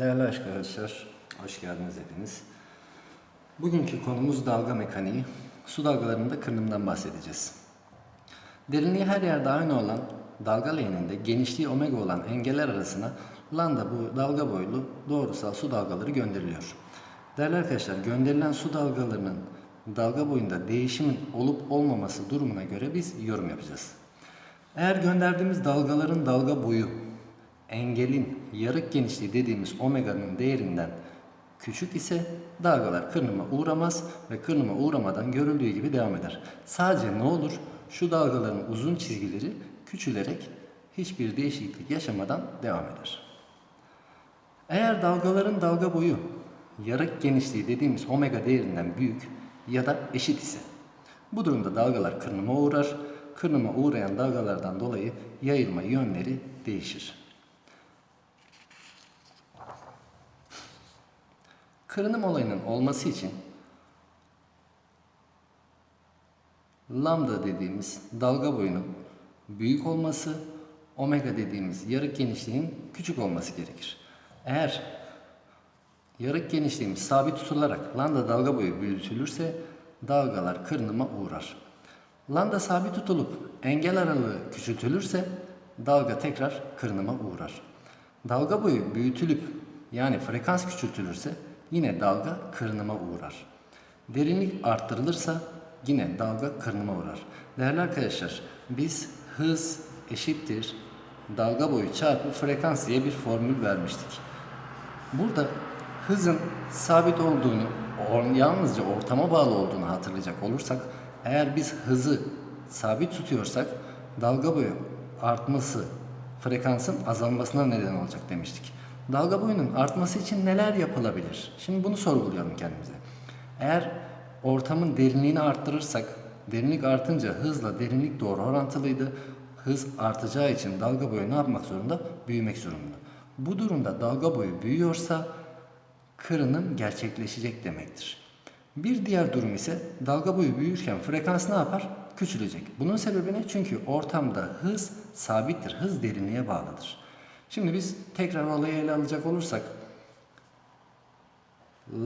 Değerli arkadaşlar, hoş geldiniz hepiniz. Bugünkü konumuz dalga mekaniği. Su dalgalarında kırınımdan bahsedeceğiz. Derinliği her yerde aynı olan dalga leğeninde genişliği omega olan engeller arasına lambda bu dalga boylu doğrusal su dalgaları gönderiliyor. Değerli arkadaşlar, gönderilen su dalgalarının dalga boyunda değişimin olup olmaması durumuna göre biz yorum yapacağız. Eğer gönderdiğimiz dalgaların dalga boyu engelin yarık genişliği dediğimiz omega'nın değerinden küçük ise dalgalar kırınıma uğramaz ve kırınıma uğramadan görüldüğü gibi devam eder. Sadece ne olur? Şu dalgaların uzun çizgileri küçülerek hiçbir değişiklik yaşamadan devam eder. Eğer dalgaların dalga boyu yarık genişliği dediğimiz omega değerinden büyük ya da eşit ise bu durumda dalgalar kırınıma uğrar. Kırınıma uğrayan dalgalardan dolayı yayılma yönleri değişir. Kırınım olayının olması için lambda dediğimiz dalga boyunun büyük olması, omega dediğimiz yarık genişliğin küçük olması gerekir. Eğer yarık genişliğimiz sabit tutularak lambda dalga boyu büyütülürse dalgalar kırınıma uğrar. Lambda sabit tutulup engel aralığı küçültülürse dalga tekrar kırınıma uğrar. Dalga boyu büyütülüp yani frekans küçültülürse yine dalga kırınıma uğrar. Derinlik arttırılırsa yine dalga kırınıma uğrar. Değerli arkadaşlar biz hız eşittir dalga boyu çarpı frekans diye bir formül vermiştik. Burada hızın sabit olduğunu, yalnızca ortama bağlı olduğunu hatırlayacak olursak, eğer biz hızı sabit tutuyorsak dalga boyu artması frekansın azalmasına neden olacak demiştik. Dalga boyunun artması için neler yapılabilir? Şimdi bunu sorgulayalım kendimize. Eğer ortamın derinliğini arttırırsak, derinlik artınca hızla derinlik doğru orantılıydı. Hız artacağı için dalga boyu ne yapmak zorunda? Büyümek zorunda. Bu durumda dalga boyu büyüyorsa kırınım gerçekleşecek demektir. Bir diğer durum ise dalga boyu büyürken frekans ne yapar? Küçülecek. Bunun sebebi ne? Çünkü ortamda hız sabittir. Hız derinliğe bağlıdır. Şimdi biz tekrar olayı ele alacak olursak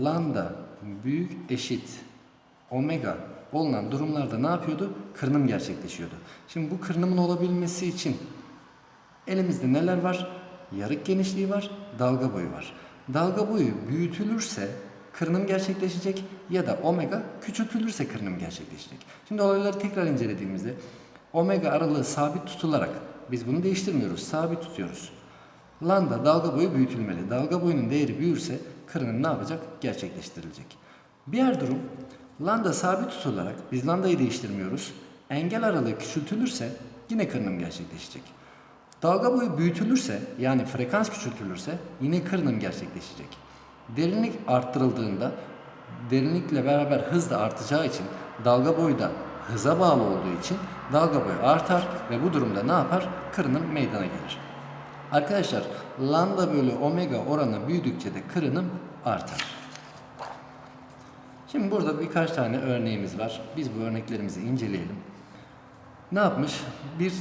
lambda büyük eşit omega olunan durumlarda ne yapıyordu? Kırınım gerçekleşiyordu. Şimdi bu kırınımın olabilmesi için elimizde neler var? Yarık genişliği var, dalga boyu var. Dalga boyu büyütülürse kırınım gerçekleşecek ya da omega küçültülürse kırınım gerçekleşecek. Şimdi olayları tekrar incelediğimizde omega aralığı sabit tutularak biz bunu değiştirmiyoruz, sabit tutuyoruz. Lambda dalga boyu büyütülmeli. Dalga boyunun değeri büyürse kırınım ne yapacak? Gerçekleştirilecek. Diğer durum lambda sabit tutularak biz lambdayı değiştirmiyoruz. Engel aralığı küçültülürse yine kırınım gerçekleşecek. Dalga boyu büyütülürse yani frekans küçültülürse yine kırınım gerçekleşecek. Derinlik arttırıldığında derinlikle beraber hız da artacağı için dalga boyu da hıza bağlı olduğu için dalga boyu artar ve bu durumda ne yapar? Kırınım meydana gelir. Arkadaşlar lambda bölü omega oranı büyüdükçe de kırınım artar. Şimdi burada birkaç tane örneğimiz var. Biz bu örneklerimizi inceleyelim. Ne yapmış? Bir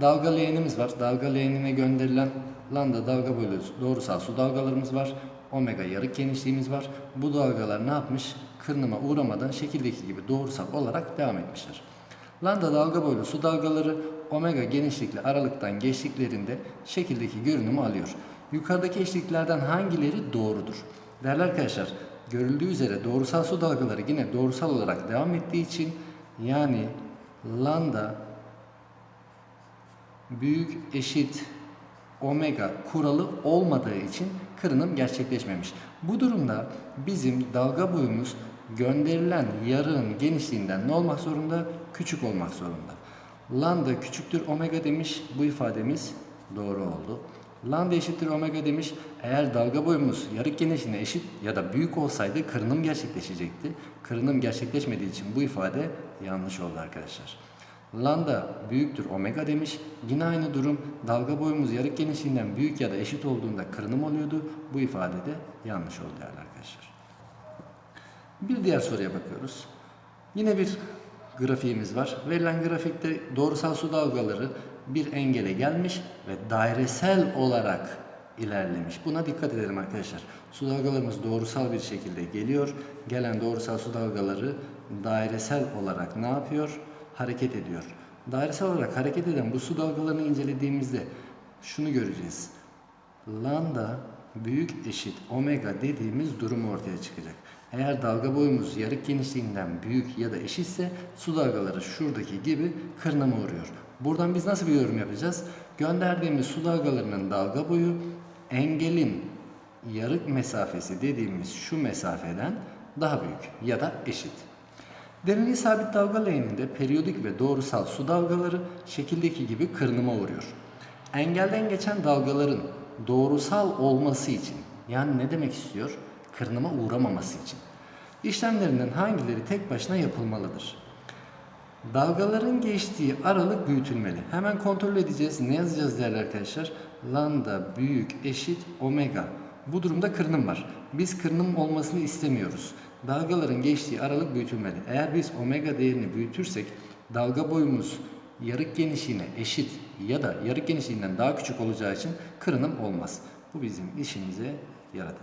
dalga leğenimiz var. Dalga leğenine gönderilen lambda dalga bölü doğrusal su dalgalarımız var. Omega yarık genişliğimiz var. Bu dalgalar ne yapmış? Kırınıma uğramadan şekildeki gibi doğrusal olarak devam etmişler. Lambda dalga boylu su dalgaları omega genişlikli aralıktan geçtiklerinde şekildeki görünümü alıyor. Yukarıdaki eşliklerden hangileri doğrudur? Değerli arkadaşlar, görüldüğü üzere doğrusal su dalgaları yine doğrusal olarak devam ettiği için yani lambda büyük eşit omega kuralı olmadığı için kırınım gerçekleşmemiş. Bu durumda bizim dalga boyumuz gönderilen yarığın genişliğinden ne olmak zorunda? Küçük olmak zorunda. Lambda küçüktür omega demiş. Bu ifademiz doğru oldu. Lambda eşittir omega demiş. Eğer dalga boyumuz yarık genişliğine eşit ya da büyük olsaydı kırınım gerçekleşecekti. Kırınım gerçekleşmediği için bu ifade yanlış oldu arkadaşlar. Lambda büyüktür omega demiş. Yine aynı durum dalga boyumuz yarık genişliğinden büyük ya da eşit olduğunda kırınım oluyordu. Bu ifade de yanlış oldu değerli arkadaşlar. Bir diğer soruya bakıyoruz. Yine bir grafiğimiz var. Verilen grafikte doğrusal su dalgaları bir engele gelmiş ve dairesel olarak ilerlemiş. Buna dikkat edelim arkadaşlar. Su dalgalarımız doğrusal bir şekilde geliyor. Gelen doğrusal su dalgaları dairesel olarak ne yapıyor? Hareket ediyor. Dairesel olarak hareket eden bu su dalgalarını incelediğimizde şunu göreceğiz. Lambda büyük eşit omega dediğimiz durum ortaya çıkacak. Eğer dalga boyumuz yarık genişliğinden büyük ya da eşitse su dalgaları şuradaki gibi kırınıma uğruyor. Buradan biz nasıl bir yorum yapacağız? Gönderdiğimiz su dalgalarının dalga boyu engelin yarık mesafesi dediğimiz şu mesafeden daha büyük ya da eşit. Derinliği sabit dalga leğeninde periyodik ve doğrusal su dalgaları şekildeki gibi kırınıma uğruyor. Engelden geçen dalgaların doğrusal olması için yani ne demek istiyor? Kırınıma uğramaması için. İşlemlerinden hangileri tek başına yapılmalıdır? Dalgaların geçtiği aralık büyütülmeli. Hemen kontrol edeceğiz. Ne yazacağız değerli arkadaşlar? Lambda büyük eşit omega. Bu durumda kırınım var. Biz kırınım olmasını istemiyoruz. Dalgaların geçtiği aralık büyütülmeli. Eğer biz omega değerini büyütürsek dalga boyumuz yarık genişliğine eşit ya da yarık genişliğinden daha küçük olacağı için kırınım olmaz. Bu bizim işimize yaradı.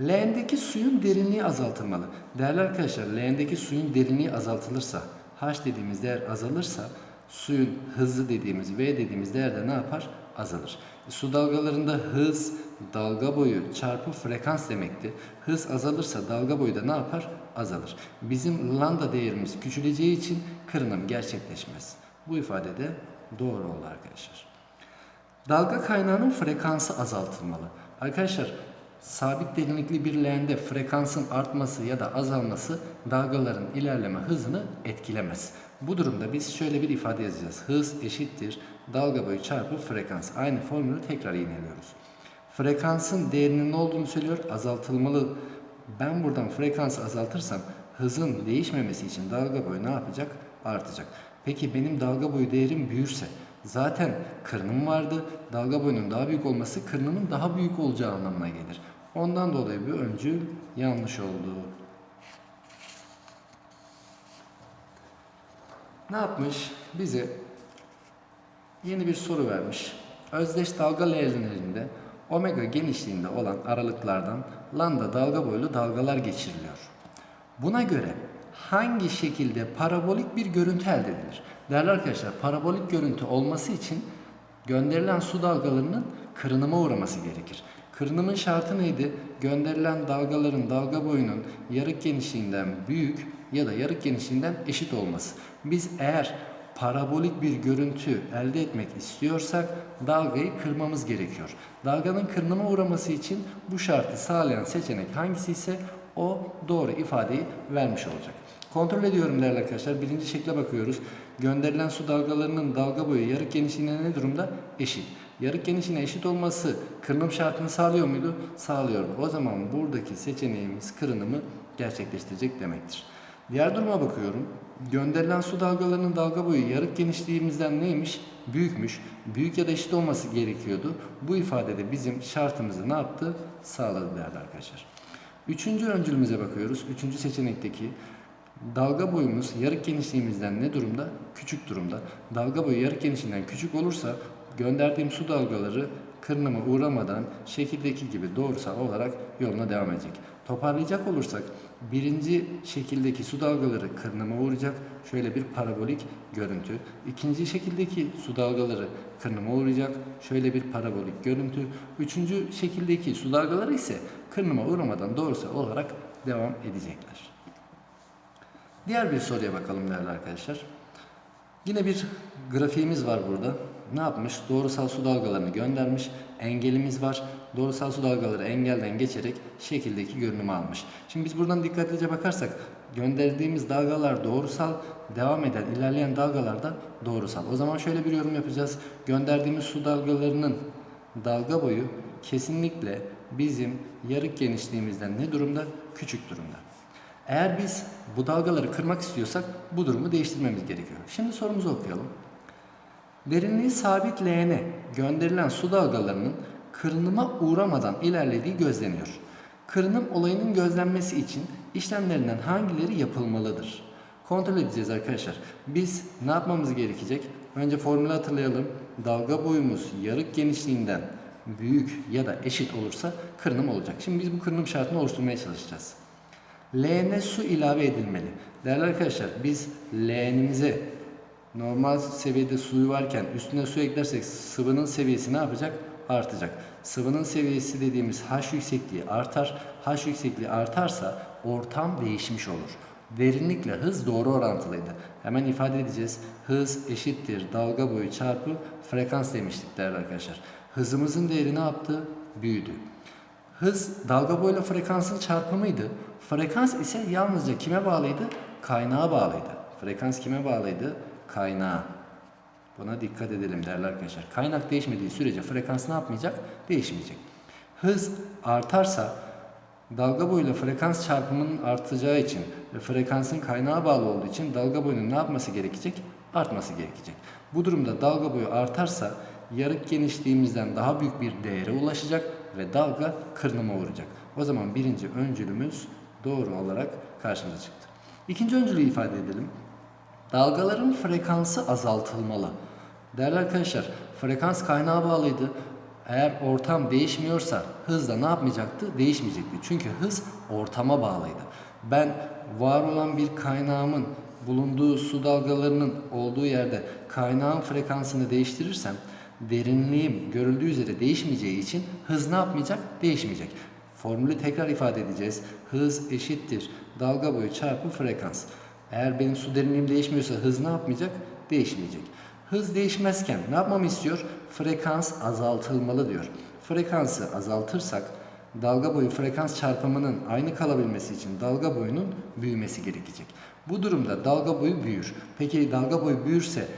Leğendeki suyun derinliği azaltılmalı. Değerli arkadaşlar, leğendeki suyun derinliği azaltılırsa, H dediğimiz değer azalırsa, suyun hızı dediğimiz V dediğimiz değer de ne yapar? Azalır. Su dalgalarında hız, dalga boyu çarpı frekans demekti. Hız azalırsa dalga boyu da ne yapar? Azalır. Bizim lambda değerimiz küçüleceği için kırınım gerçekleşmez. Bu ifade de doğru oldu arkadaşlar. Dalga kaynağının frekansı azaltılmalı. Arkadaşlar sabit derinlikli bir leğende frekansın artması ya da azalması dalgaların ilerleme hızını etkilemez. Bu durumda biz şöyle bir ifade yazacağız. Hız eşittir dalga boyu çarpı frekans. Aynı formülü tekrar iğneliyoruz. Frekansın değerinin ne olduğunu söylüyor. Azaltılmalı. Ben buradan frekansı azaltırsam hızın değişmemesi için dalga boyu ne yapacak? Artacak. Peki benim dalga boyu değerim büyürse zaten kırınım vardı. Dalga boyunun daha büyük olması kırınımın daha büyük olacağı anlamına gelir. Ondan dolayı bir öncül yanlış oldu. Ne yapmış? Bize yeni bir soru vermiş. Özdeş dalga leğenlerinde omega genişliğinde olan aralıklardan lambda dalga boylu dalgalar geçiriliyor. Buna göre hangi şekilde parabolik bir görüntü elde edilir? Değerli arkadaşlar, parabolik görüntü olması için gönderilen su dalgalarının kırınıma uğraması gerekir. Kırınımın şartı neydi? Gönderilen dalgaların dalga boyunun yarık genişliğinden büyük ya da yarık genişliğinden eşit olması. Biz eğer parabolik bir görüntü elde etmek istiyorsak dalgayı kırmamız gerekiyor. Dalganın kırınıma uğraması için bu şartı sağlayan seçenek hangisi ise o doğru ifadeyi vermiş olacak. Kontrol ediyorum değerli arkadaşlar. Birinci şekle bakıyoruz. Gönderilen su dalgalarının dalga boyu yarık genişliğine ne durumda? Eşit. Yarık genişliğine eşit olması kırınım şartını sağlıyor muydu? Sağlıyordu. O zaman buradaki seçeneğimiz kırınımı gerçekleştirecek demektir. Diğer duruma bakıyorum. Gönderilen su dalgalarının dalga boyu yarık genişliğimizden neymiş? Büyükmüş. Büyük ya da eşit olması gerekiyordu. Bu ifadede bizim şartımızı ne yaptı? Sağladı değerli arkadaşlar. Üçüncü öncülümüze bakıyoruz. Üçüncü seçenekteki dalga boyumuz yarık genişliğimizden ne durumda? Küçük durumda. Dalga boyu yarık genişliğinden küçük olursa gönderdiğim su dalgaları kırınıma uğramadan şekildeki gibi doğrusal olarak yoluna devam edecek. Toparlayacak olursak birinci şekildeki su dalgaları kırınıma uğrayacak. Şöyle bir parabolik görüntü. İkinci şekildeki su dalgaları kırınıma uğrayacak. Şöyle bir parabolik görüntü. Üçüncü şekildeki su dalgaları ise kırınıma uğramadan doğrusal olarak devam edecekler. Diğer bir soruya bakalım değerli arkadaşlar. Yine bir grafiğimiz var burada. Ne yapmış? Doğrusal su dalgalarını göndermiş. Engelimiz var. Doğrusal su dalgaları engelden geçerek şekildeki görünümü almış. Şimdi biz buradan dikkatlice bakarsak gönderdiğimiz dalgalar doğrusal, devam eden, ilerleyen dalgalar da doğrusal. O zaman şöyle bir yorum yapacağız. Gönderdiğimiz su dalgalarının dalga boyu kesinlikle bizim yarık genişliğimizden ne durumda? Küçük durumda. Eğer biz bu dalgaları kırmak istiyorsak bu durumu değiştirmemiz gerekiyor. Şimdi sorumuzu okuyalım. Derinliği sabit leğene gönderilen su dalgalarının kırınıma uğramadan ilerlediği gözleniyor. Kırınım olayının gözlenmesi için işlemlerinden hangileri yapılmalıdır? Kontrol edeceğiz arkadaşlar. Biz ne yapmamız gerekecek? Önce formülü hatırlayalım. Dalga boyumuz yarık genişliğinden büyük ya da eşit olursa kırınım olacak. Şimdi biz bu kırınım şartını oluşturmaya çalışacağız. L'ne su ilave edilmeli. Değerli arkadaşlar biz L'nimize normal seviyede suyu varken üstüne su eklersek sıvının seviyesi ne yapacak? Artacak. Sıvının seviyesi dediğimiz H yüksekliği artar. H yüksekliği artarsa ortam değişmiş olur. Derinlikle hız doğru orantılıydı. Hemen ifade edeceğiz. Hız eşittir dalga boyu çarpı frekans demiştik değerli arkadaşlar. Hızımızın değeri ne yaptı? Büyüdü. Hız dalga boyuyla frekansın çarpımıydı. Frekans ise yalnızca kime bağlıydı? Kaynağa bağlıydı. Frekans kime bağlıydı? Kaynağa. Buna dikkat edelim değerli arkadaşlar. Kaynak değişmediği sürece frekans ne yapmayacak? Değişmeyecek. Hız artarsa dalga boyuyla frekans çarpımının artacağı için ve frekansın kaynağa bağlı olduğu için dalga boyunun ne yapması gerekecek? Artması gerekecek. Bu durumda dalga boyu artarsa yarık genişliğimizden daha büyük bir değere ulaşacak ve dalga kırınıma uğrayacak. O zaman birinci öncülümüz doğru olarak karşımıza çıktı. İkinci öncülü ifade edelim. Dalgaların frekansı azaltılmalı. Değerli arkadaşlar, frekans kaynağa bağlıydı. Eğer ortam değişmiyorsa hız da ne yapmayacaktı? Değişmeyecekti. Çünkü hız ortama bağlıydı. Ben var olan bir kaynağımın bulunduğu su dalgalarının olduğu yerde kaynağın frekansını değiştirirsem derinliğim görüldüğü üzere değişmeyeceği için hız ne yapmayacak? Değişmeyecek. Formülü tekrar ifade edeceğiz. Hız eşittir dalga boyu çarpı frekans. Eğer benim su derinliğim değişmiyorsa hız ne yapmayacak? Değişmeyecek. Hız değişmezken ne yapmamı istiyor? Frekans azaltılmalı diyor. Frekansı azaltırsak dalga boyu frekans çarpımının aynı kalabilmesi için dalga boyunun büyümesi gerekecek. Bu durumda dalga boyu büyür. Peki dalga boyu büyürse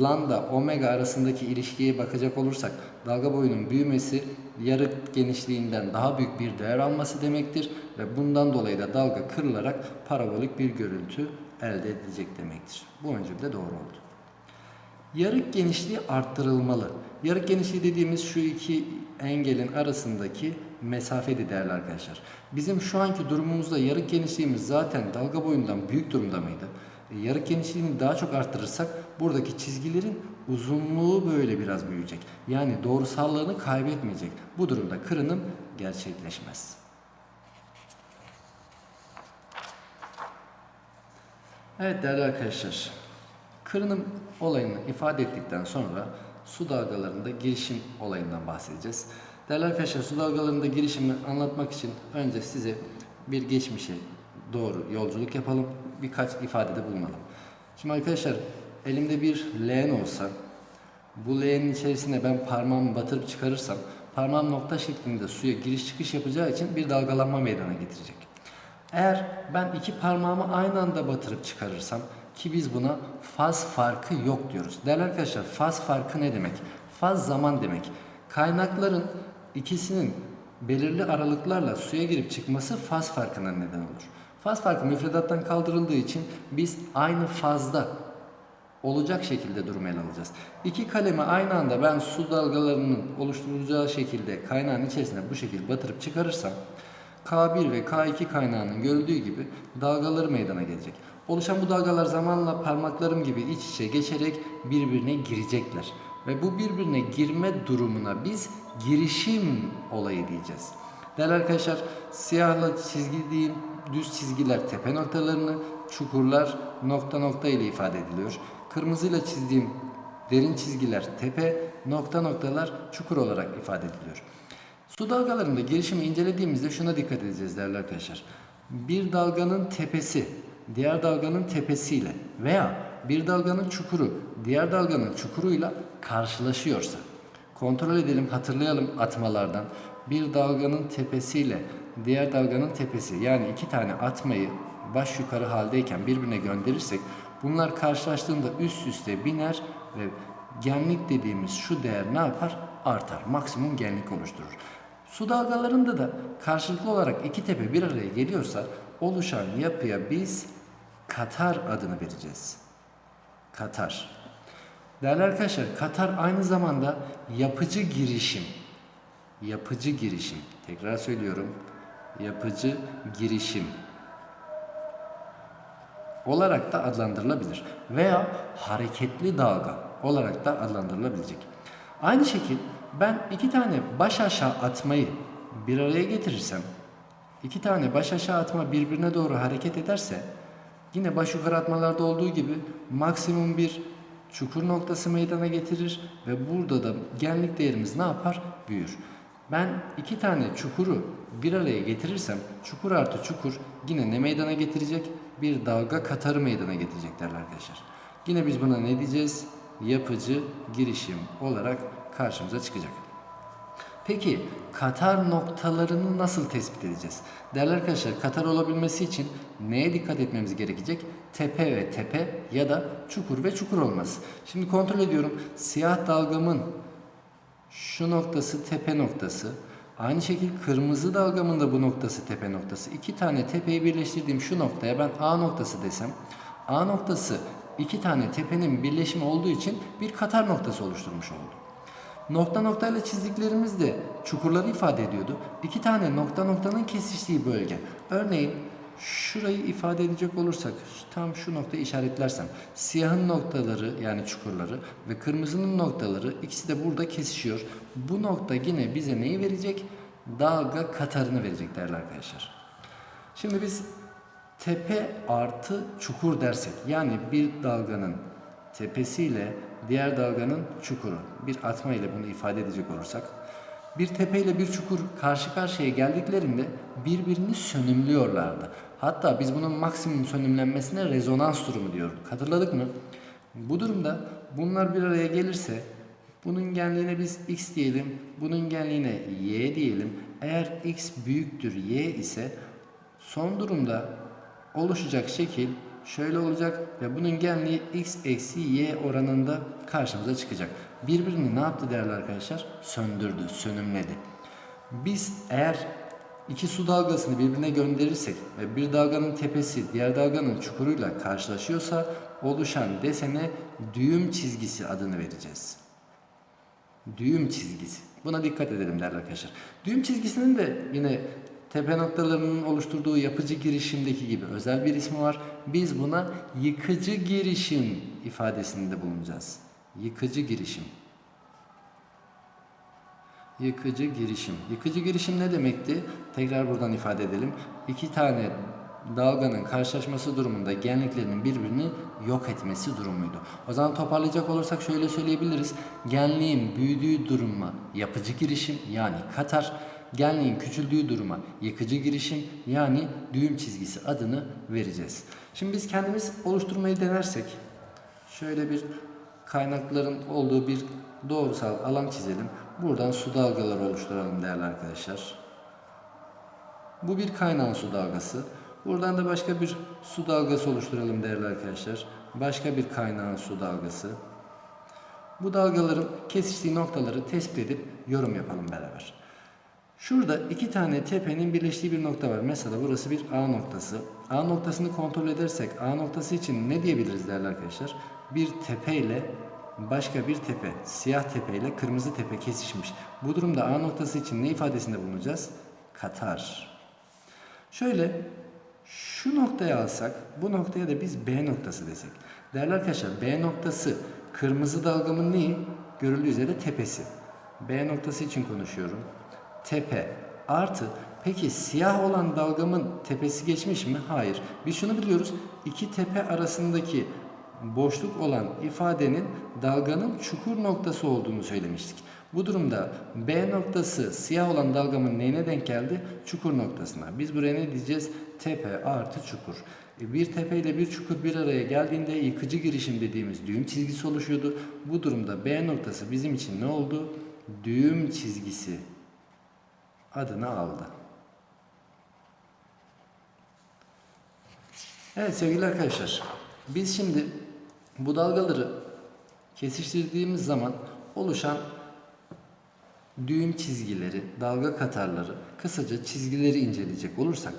lambda omega arasındaki ilişkiye bakacak olursak dalga boyunun büyümesi yarık genişliğinden daha büyük bir değer alması demektir ve bundan dolayı da dalga kırılarak parabolik bir görüntü elde edilecek demektir. Bu öncül de doğru oldu. Yarık genişliği arttırılmalı. Yarık genişliği dediğimiz şu iki engelin arasındaki mesafeydi değerli arkadaşlar. Bizim şu anki durumumuzda yarık genişliğimiz zaten dalga boyundan büyük durumda mıydı? E, yarık genişliğini daha çok arttırırsak buradaki çizgilerin uzunluğu böyle biraz büyüyecek. Yani doğrusallığını kaybetmeyecek. Bu durumda kırınım gerçekleşmez. Evet değerli arkadaşlar. Kırınım olayını ifade ettikten sonra su dalgalarında girişim olayından bahsedeceğiz. Değerli arkadaşlar su dalgalarında girişimi anlatmak için önce size bir geçmişe doğru yolculuk yapalım. Birkaç ifadede bulunalım. Şimdi arkadaşlar elimde bir leğen olsa bu leğenin içerisine ben parmağımı batırıp çıkarırsam parmağım nokta şeklinde suya giriş çıkış yapacağı için bir dalgalanma meydana getirecek. Eğer ben iki parmağımı aynı anda batırıp çıkarırsam ki biz buna faz farkı yok diyoruz. Değerli arkadaşlar faz farkı ne demek? Faz zaman demek. Kaynakların ikisinin belirli aralıklarla suya girip çıkması faz farkına neden olur. Faz farkı müfredattan kaldırıldığı için biz aynı fazda olacak şekilde durum ele alacağız. İki kalemi aynı anda ben su dalgalarının oluşturulacağı şekilde kaynağın içerisine bu şekilde batırıp çıkarırsam K1 ve K2 kaynağının görüldüğü gibi dalgaları meydana gelecek. Oluşan bu dalgalar zamanla parmaklarım gibi iç içe geçerek birbirine girecekler. Ve bu birbirine girme durumuna biz girişim olayı diyeceğiz. Değerli arkadaşlar siyahla çizgilediğim düz çizgiler tepe noktalarını, çukurlar nokta nokta ile ifade ediliyor. Kırmızıyla çizdiğim derin çizgiler tepe, nokta noktalar çukur olarak ifade ediliyor. Su dalgalarında girişimi incelediğimizde şuna dikkat edeceğiz değerli arkadaşlar. Bir dalganın tepesi diğer dalganın tepesiyle veya bir dalganın çukuru diğer dalganın çukuruyla karşılaşıyorsa kontrol edelim hatırlayalım atmalardan bir dalganın tepesiyle diğer dalganın tepesi yani iki tane atmayı baş yukarı haldeyken birbirine gönderirsek bunlar karşılaştığında üst üste biner ve genlik dediğimiz şu değer ne yapar? Artar. Maksimum genlik oluşturur. Su dalgalarında da karşılıklı olarak iki tepe bir araya geliyorsa oluşan yapıya biz Katar adını vereceğiz. Katar. Değerli arkadaşlar, Katar aynı zamanda yapıcı girişim. Yapıcı girişim. Tekrar söylüyorum. Yapıcı girişim olarak da adlandırılabilir veya hareketli dalga olarak da adlandırılabilecek. Aynı şekil Ben iki tane baş aşağı atmayı bir araya getirirsem, iki tane baş aşağı atma birbirine doğru hareket ederse, yine baş yukarı atmalarda olduğu gibi maksimum bir çukur noktası meydana getirir ve burada da genlik değerimiz ne yapar? Büyür. Ben iki tane çukuru bir araya getirirsem çukur artı çukur yine ne meydana getirecek? Bir dalga katarı meydana getirecek arkadaşlar. Yine biz buna ne diyeceğiz? Yapıcı girişim olarak karşımıza çıkacak. Peki katar noktalarını nasıl tespit edeceğiz? Değerli arkadaşlar katar olabilmesi için neye dikkat etmemiz gerekecek? Tepe ve tepe ya da çukur ve çukur olması. Şimdi kontrol ediyorum. Siyah dalgamın şu noktası tepe noktası. Aynı şekilde kırmızı dalgamın da bu noktası tepe noktası. İki tane tepeyi birleştirdiğim şu noktaya ben A noktası desem. A noktası iki tane tepenin birleşimi olduğu için bir katar noktası oluşturmuş oldu. Nokta noktayla çizdiklerimiz de çukurları ifade ediyordu. İki tane nokta noktanın kesiştiği bölge. Örneğin şurayı ifade edecek olursak tam şu noktayı işaretlersem siyahın noktaları yani çukurları ve kırmızının noktaları ikisi de burada kesişiyor. Bu nokta yine bize neyi verecek? Dalga katarını verecek değerli arkadaşlar. Şimdi biz tepe artı çukur dersek yani bir dalganın tepesiyle diğer dalganın çukuru bir atma ile bunu ifade edecek olursak bir tepe ile bir çukur karşı karşıya geldiklerinde birbirini sönümlüyorlardı. Hatta biz bunun maksimum sönümlenmesine rezonans durumu diyorduk. Hatırladık mı? Bu durumda bunlar bir araya gelirse bunun genliğine biz x diyelim, bunun genliğine y diyelim. Eğer x büyüktür y ise son durumda oluşacak şekil şöyle olacak ve bunun genliği x eksi y oranında karşımıza çıkacak. Birbirini ne yaptı değerli arkadaşlar? Söndürdü, sönümledi. Biz eğer iki su dalgasını birbirine gönderirsek ve bir dalganın tepesi diğer dalganın çukuruyla karşılaşıyorsa oluşan desene düğüm çizgisi adını vereceğiz. Düğüm çizgisi. Buna dikkat edelim değerli arkadaşlar. Düğüm çizgisinin de yine tepe noktalarının oluşturduğu yapıcı girişimdeki gibi özel bir ismi var. Biz buna yıkıcı girişim ifadesinde bulunacağız. Yıkıcı girişim. Yıkıcı girişim. Yıkıcı girişim ne demekti? Tekrar buradan ifade edelim. İki tane dalganın karşılaşması durumunda genliklerinin birbirini yok etmesi durumuydu. O zaman toparlayacak olursak şöyle söyleyebiliriz. Genliğin büyüdüğü duruma yapıcı girişim yani katar, genliğin küçüldüğü duruma yıkıcı girişim yani düğüm çizgisi adını vereceğiz. Şimdi biz kendimiz oluşturmayı denersek şöyle bir kaynakların olduğu bir doğrusal alan çizelim. Buradan su dalgaları oluşturalım değerli arkadaşlar. Bu bir kaynağın su dalgası. Buradan da başka bir su dalgası oluşturalım değerli arkadaşlar. Başka bir kaynağın su dalgası. Bu dalgaların kesiştiği noktaları tespit edip yorum yapalım beraber. Şurada iki tane tepenin birleştiği bir nokta var. Mesela burası bir A noktası. A noktasını kontrol edersek A noktası için ne diyebiliriz değerli arkadaşlar? Bir tepe ile başka bir tepe, siyah tepe ile kırmızı tepe kesişmiş. Bu durumda A noktası için ne ifadesinde bulunacağız? Katar. Şöyle şu noktaya alsak, bu noktaya da biz B noktası desek. Değerli arkadaşlar B noktası kırmızı dalgamın neyi? Görüldüğü üzere tepesi. B noktası için konuşuyorum. Tepe artı peki siyah olan dalgamın tepesi geçmiş mi? Hayır. Biz şunu biliyoruz. İki tepe arasındaki boşluk olan ifadenin dalganın çukur noktası olduğunu söylemiştik. Bu durumda B noktası siyah olan dalgamın neyine denk geldi? Çukur noktasına. Biz buraya ne diyeceğiz? Tepe artı çukur. E, Bir tepe ile bir çukur bir araya geldiğinde yıkıcı girişim dediğimiz düğüm çizgisi oluşuyordu. Bu durumda B noktası bizim için ne oldu? Düğüm çizgisi adını aldı. Evet sevgili arkadaşlar, biz şimdi bu dalgaları kesiştirdiğimiz zaman oluşan düğüm çizgileri, dalga katarları, kısaca çizgileri inceleyecek olursak,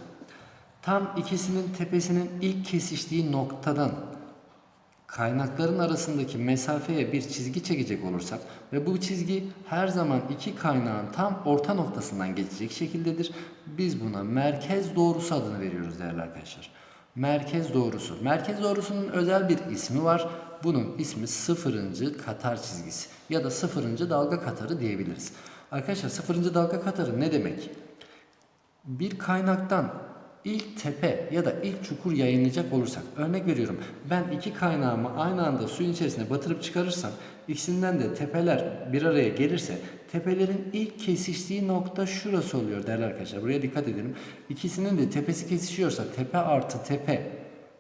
tam ikisinin tepesinin ilk kesiştiği noktadan kaynakların arasındaki mesafeye bir çizgi çekecek olursak ve bu çizgi her zaman iki kaynağın tam orta noktasından geçecek şekildedir. Biz buna merkez doğrusu adını veriyoruz değerli arkadaşlar. Merkez doğrusu. Merkez doğrusunun özel bir ismi var. Bunun ismi sıfırıncı katar çizgisi ya da sıfırıncı dalga katarı diyebiliriz. Arkadaşlar sıfırıncı dalga katarı ne demek? bir kaynaktan ilk tepe ya da ilk çukur yayınlayacak olursak örnek veriyorum ben iki kaynağımı aynı anda suyun içerisine batırıp çıkarırsam ikisinden de tepeler bir araya gelirse tepelerin ilk kesiştiği nokta şurası oluyor değerli arkadaşlar buraya dikkat edelim ikisinin de tepesi kesişiyorsa tepe artı tepe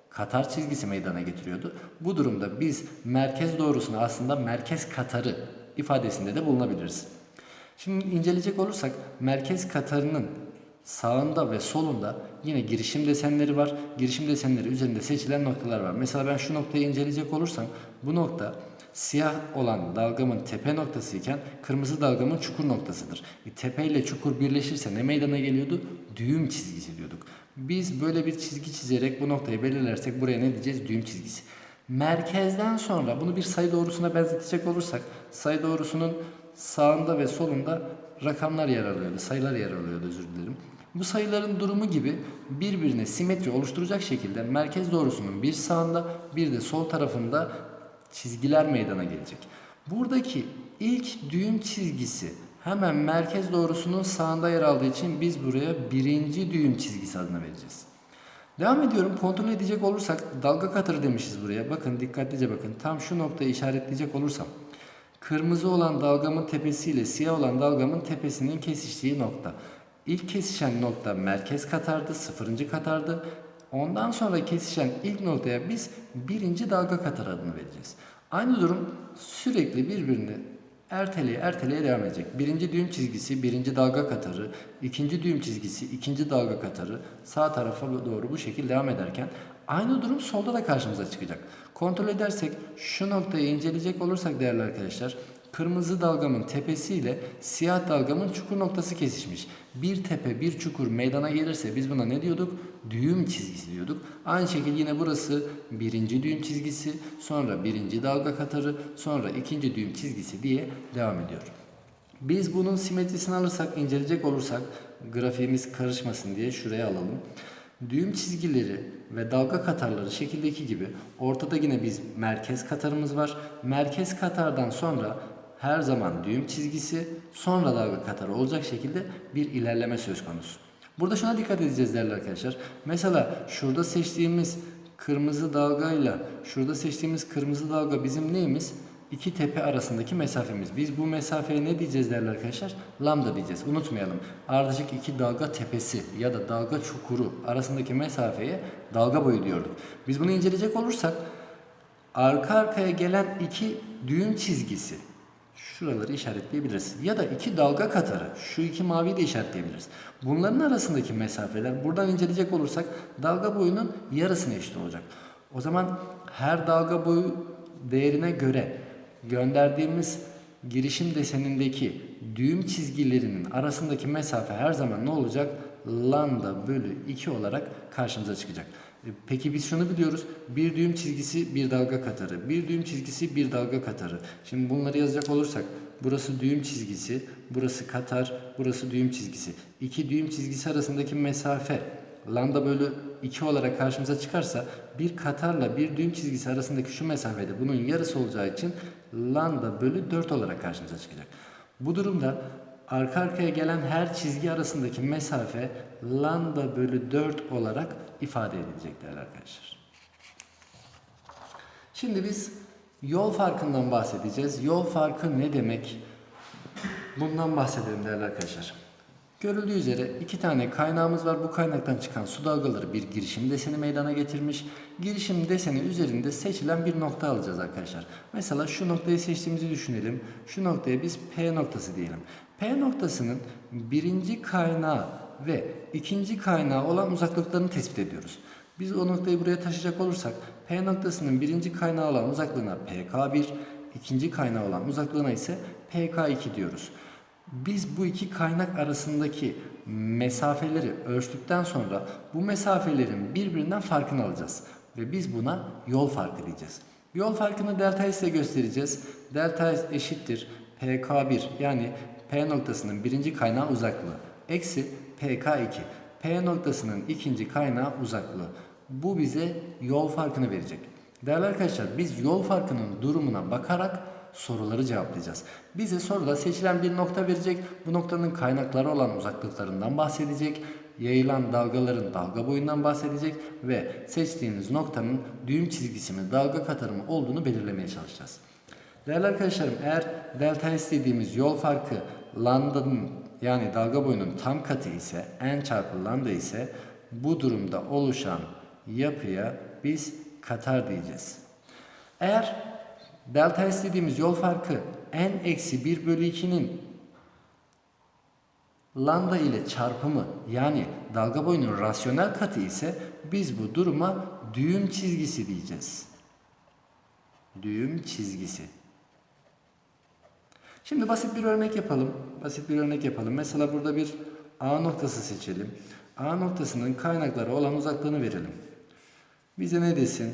katar çizgisi meydana getiriyordu. Bu durumda biz merkez doğrusunu aslında merkez katarı ifadesinde de bulunabiliriz. Şimdi inceleyecek olursak merkez katarının sağında ve solunda yine girişim desenleri var. Girişim desenleri üzerinde seçilen noktalar var. Mesela ben şu noktayı inceleyecek olursam bu nokta siyah olan dalgamın tepe noktası iken kırmızı dalgamın çukur noktasıdır. E, tepe ile çukur birleşirse ne meydana geliyordu? Düğüm çizgisi diyorduk. Biz böyle bir çizgi çizerek bu noktayı belirlersek buraya ne diyeceğiz? Düğüm çizgisi. Merkezden sonra bunu bir sayı doğrusuna benzetecek olursak sayı doğrusunun sağında ve solunda rakamlar yer alıyordu, sayılar yer alıyordu özür dilerim. Bu sayıların durumu gibi birbirine simetri oluşturacak şekilde merkez doğrusunun bir sağında bir de sol tarafında çizgiler meydana gelecek. Buradaki ilk düğüm çizgisi hemen merkez doğrusunun sağında yer aldığı için biz buraya birinci düğüm çizgisi adını vereceğiz. Devam ediyorum. Kontrol edecek olursak dalga katarı demişiz buraya. Bakın dikkatlice bakın. Tam şu noktayı işaretleyecek olursam kırmızı olan dalgamın tepesiyle siyah olan dalgamın tepesinin kesiştiği nokta. İlk kesişen nokta merkez katardı, sıfırıncı katardı. Ondan sonra kesişen ilk noktaya biz birinci dalga katar adını vereceğiz. Aynı durum sürekli birbirini erteleye erteleye devam edecek. Birinci düğüm çizgisi birinci dalga katarı, ikinci düğüm çizgisi ikinci dalga katarı sağ tarafa doğru bu şekilde devam ederken aynı durum solda da karşımıza çıkacak. Kontrol edersek şu noktayı inceleyecek olursak değerli arkadaşlar kırmızı dalgamın tepesiyle siyah dalgamın çukur noktası kesişmiş. Bir tepe bir çukur meydana gelirse biz buna ne diyorduk? Düğüm çizgisi diyorduk. Aynı şekilde yine burası birinci düğüm çizgisi, sonra birinci dalga katarı, sonra ikinci düğüm çizgisi diye devam ediyor. Biz bunun simetrisini alırsak, inceleyecek olursak grafiğimiz karışmasın diye şuraya alalım. Düğüm çizgileri ve dalga katarları şekildeki gibi ortada yine biz merkez katarımız var. Merkez katardan sonra her zaman düğüm çizgisi sonra dalga katarı olacak şekilde bir ilerleme söz konusu. Burada şuna dikkat edeceğiz değerli arkadaşlar. Mesela şurada seçtiğimiz kırmızı dalgayla şurada seçtiğimiz kırmızı dalga bizim neyimiz? İki tepe arasındaki mesafemiz. Biz bu mesafeye ne diyeceğiz değerli arkadaşlar? Lambda diyeceğiz. Unutmayalım. Ardışık iki dalga tepesi ya da dalga çukuru arasındaki mesafeye dalga boyu diyorduk. Biz bunu inceleyecek olursak arka arkaya gelen iki düğüm çizgisi şuraları işaretleyebiliriz. Ya da iki dalga katarı, şu iki maviyi de işaretleyebiliriz. Bunların arasındaki mesafeler buradan inceleyecek olursak dalga boyunun yarısına eşit olacak. O zaman her dalga boyu değerine göre gönderdiğimiz girişim desenindeki düğüm çizgilerinin arasındaki mesafe her zaman ne olacak? Lambda bölü 2 olarak karşımıza çıkacak. E, Peki biz şunu biliyoruz. Bir düğüm çizgisi bir dalga katarı. Bir düğüm çizgisi bir dalga katarı. Şimdi bunları yazacak olursak burası düğüm çizgisi, burası katar, burası düğüm çizgisi. İki düğüm çizgisi arasındaki mesafe lambda bölü 2 olarak karşımıza çıkarsa bir katarla bir düğüm çizgisi arasındaki şu mesafede bunun yarısı olacağı için lambda bölü 4 olarak karşımıza çıkacak. Bu durumda arka arkaya gelen her çizgi arasındaki mesafe lambda bölü 4 olarak ifade edilecek değerli arkadaşlar. Şimdi biz yol farkından bahsedeceğiz. Yol farkı ne demek? Bundan bahsedelim değerli arkadaşlar. Görüldüğü üzere iki tane kaynağımız var. Bu kaynaktan çıkan su dalgaları bir girişim deseni meydana getirmiş. Girişim deseni üzerinde seçilen bir nokta alacağız arkadaşlar. Mesela şu noktayı seçtiğimizi düşünelim. Şu noktaya biz P noktası diyelim. P noktasının birinci kaynağı ve ikinci kaynağı olan uzaklıklarını tespit ediyoruz. Biz o noktayı buraya taşıyacak olursak P noktasının birinci kaynağı olan uzaklığına PK1, ikinci kaynağı olan uzaklığına ise PK2 diyoruz. Biz bu iki kaynak arasındaki mesafeleri ölçtükten sonra bu mesafelerin birbirinden farkını alacağız. Ve biz buna yol farkı diyeceğiz. Yol farkını delta S ile göstereceğiz. Delta S eşittir PK1 yani P noktasının birinci kaynağı uzaklığı. Eksi PK2. P noktasının ikinci kaynağı uzaklığı. Bu bize yol farkını verecek. Değerli arkadaşlar biz yol farkının durumuna bakarak soruları cevaplayacağız. Bize soruda seçilen bir nokta verecek. Bu noktanın kaynakları olan uzaklıklarından bahsedecek. Yayılan dalgaların dalga boyundan bahsedecek ve seçtiğiniz noktanın düğüm çizgisi mi, dalga katarı mı olduğunu belirlemeye çalışacağız. Değerli arkadaşlarım eğer delta S dediğimiz yol farkı lambdanın yani dalga boyunun tam katı ise n çarpı lambda ise bu durumda oluşan yapıya biz katar diyeceğiz. Eğer delta S dediğimiz yol farkı n eksi 1 bölü 2'nin lambda ile çarpımı yani dalga boyunun rasyonel katı ise biz bu duruma düğüm çizgisi diyeceğiz. Düğüm çizgisi. Şimdi basit bir örnek yapalım. Basit bir örnek yapalım. Mesela burada bir A noktası seçelim. A noktasının kaynakları olan uzaklığını verelim. Bize ne desin?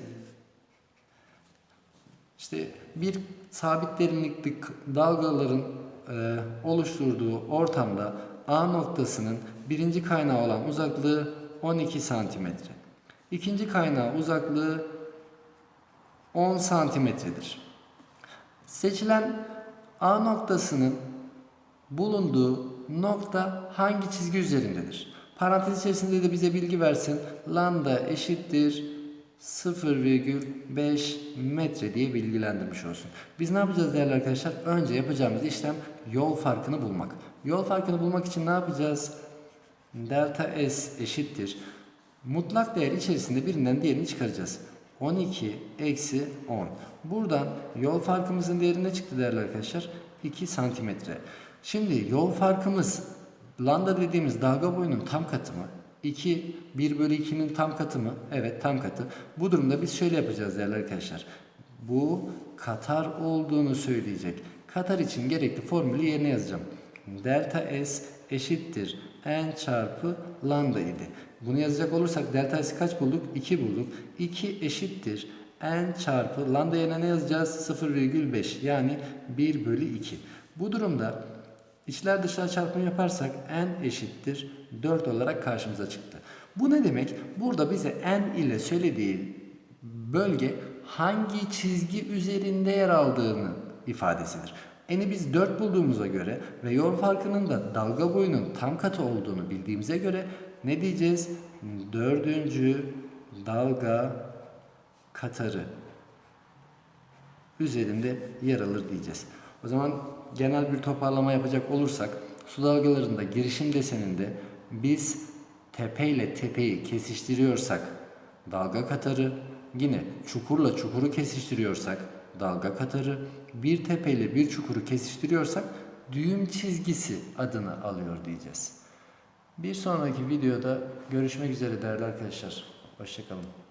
İşte bir sabit derinlikli dalgaların e, oluşturduğu ortamda A noktasının birinci kaynağı olan uzaklığı 12 santimetre. İkinci kaynağı uzaklığı 10 santimetredir. Seçilen A noktasının bulunduğu nokta hangi çizgi üzerindedir? Parantez içerisinde de bize bilgi versin. Lambda eşittir 0,5 metre diye bilgilendirmiş olsun. Biz ne yapacağız değerli arkadaşlar? Önce yapacağımız işlem yol farkını bulmak. Yol farkını bulmak için ne yapacağız? Delta S eşittir. Mutlak değer içerisinde birinden diğerini çıkaracağız. 12 eksi 10. Buradan yol farkımızın değeri ne çıktı değerli arkadaşlar? 2 santimetre. Şimdi yol farkımız lambda dediğimiz dalga boyunun tam katı mı? 2, 1 bölü 2'nin tam katı mı? Evet tam katı. Bu durumda biz şöyle yapacağız değerli arkadaşlar. Bu katar olduğunu söyleyecek. Katar için gerekli formülü yerine yazacağım. Delta S eşittir n çarpı lambda idi. Bunu yazacak olursak delta S'i kaç bulduk? 2 bulduk. 2 eşittir n çarpı lambda yerine ne yazacağız? 0,5 yani 1 bölü 2. Bu durumda içler dışlar çarpımı yaparsak n eşittir 4 olarak karşımıza çıktı. Bu ne demek? Burada bize n ile söylediği bölge hangi çizgi üzerinde yer aldığını ifadesidir. N'i biz 4 bulduğumuza göre ve yol farkının da dalga boyunun tam katı olduğunu bildiğimize göre ne diyeceğiz? Dördüncü dalga katarı üzerinde yer alır diyeceğiz. O zaman genel bir toparlama yapacak olursak su dalgalarında girişim deseninde biz tepe ile tepeyi kesiştiriyorsak dalga katarı, yine çukurla çukuru kesiştiriyorsak dalga katarı, bir tepe ile bir çukuru kesiştiriyorsak düğüm çizgisi adını alıyor diyeceğiz. Bir sonraki videoda görüşmek üzere değerli arkadaşlar. Hoşçakalın.